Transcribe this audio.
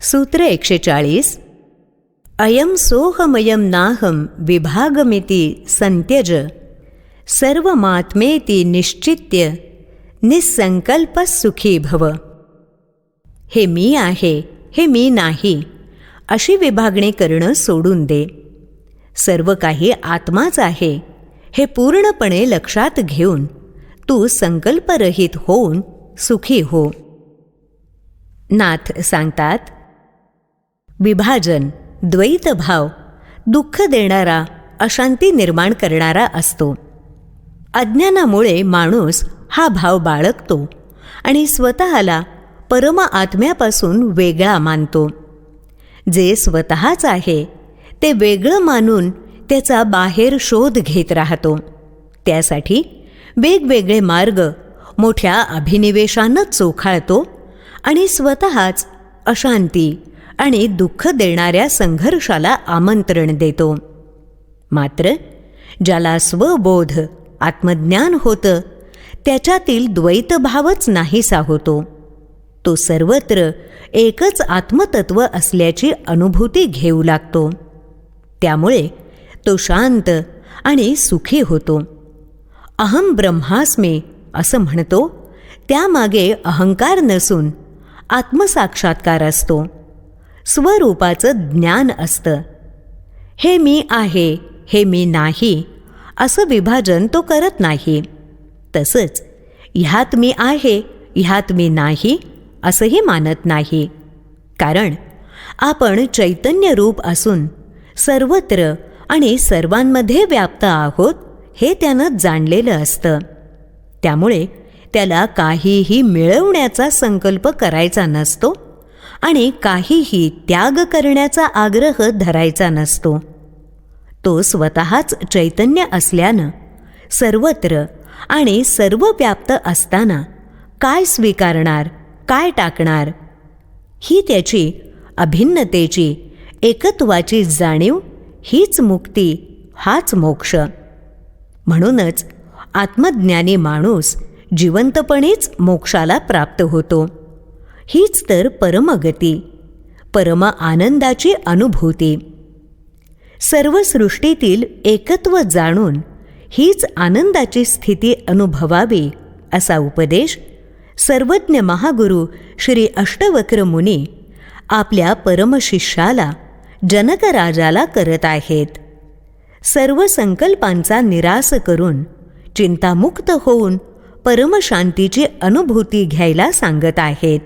सूत्र एकशे चाळीस अयम सोहमयम नाहम विभागमिती संत्यज सर्वमात्मेती निश्चित्य निसंकल्प सुखी भव हे मी आहे हे मी नाही अशी विभागणी करणं सोडून दे सर्व काही आत्माच आहे हे पूर्णपणे लक्षात घेऊन तू संकल्परहित होऊन सुखी हो नाथ सांगतात विभाजन द्वैतभाव दुःख देणारा अशांती निर्माण करणारा असतो. अज्ञानामुळे माणूस हा भाव बाळगतो आणि स्वतःला परम आत्म्यापासून वेगळा मानतो. जे स्वतःच आहे ते वेगळं मानून त्याचा बाहेर शोध घेत राहतो. त्यासाठी वेगवेगळे मार्ग मोठ्या अभिनिवेशानं चोखाळतो आणि स्वतःच अशांती आणि दुःख देणाऱ्या संघर्षाला आमंत्रण देतो. मात्र ज्याला स्वबोध आत्मज्ञान होतं त्याच्यातील द्वैतभावच नाहीसा होतो. तो सर्वत्र एकच आत्मतत्व असल्याची अनुभूती घेऊ लागतो. त्यामुळे तो शांत आणि सुखी होतो. अहम ब्रह्मास्मी असं म्हणतो त्यामागे अहंकार नसून आत्मसाक्षात्कार असतो. स्वरूपाचं ज्ञान असतं. हे मी आहे हे मी नाही असं विभाजन तो करत नाही. तसंच ह्यात मी आहे ह्यात मी नाही असंही मानत नाही. कारण आपण चैतन्य रूप असून सर्वत्र आणि सर्वांमध्ये व्याप्त आहोत हे त्यानं जाणलेलं असतं. त्यामुळे त्याला काहीही मिळवण्याचा संकल्प करायचा नसतो. आणि काहीही त्याग करण्याचा आग्रह धरायचा नसतो. तो स्वतःच चैतन्य असल्यानं सर्वत्र आणि सर्व व्याप्त असताना काय स्वीकारणार काय टाकणार ही त्याची अभिन्नतेची एकत्वाची जाणीव हीच मुक्ती हाच मोक्ष. म्हणूनच आत्मज्ञानी माणूस जिवंतपणेच मोक्षाला प्राप्त होतो. हीच तर परमगती परम आनंदाची अनुभूती. सर्व सृष्टीतील एकत्व जाणून हीच आनंदाची स्थिती अनुभवावी असा उपदेश सर्वज्ञ महागुरु श्री अष्टवक्र मुनी आपल्या परमशिष्याला जनकराजाला करत आहेत. सर्व संकल्पांचा निराश करून चिंतामुक्त होऊन परमशांतीची अनुभूती घ्यायला सांगत आहेत.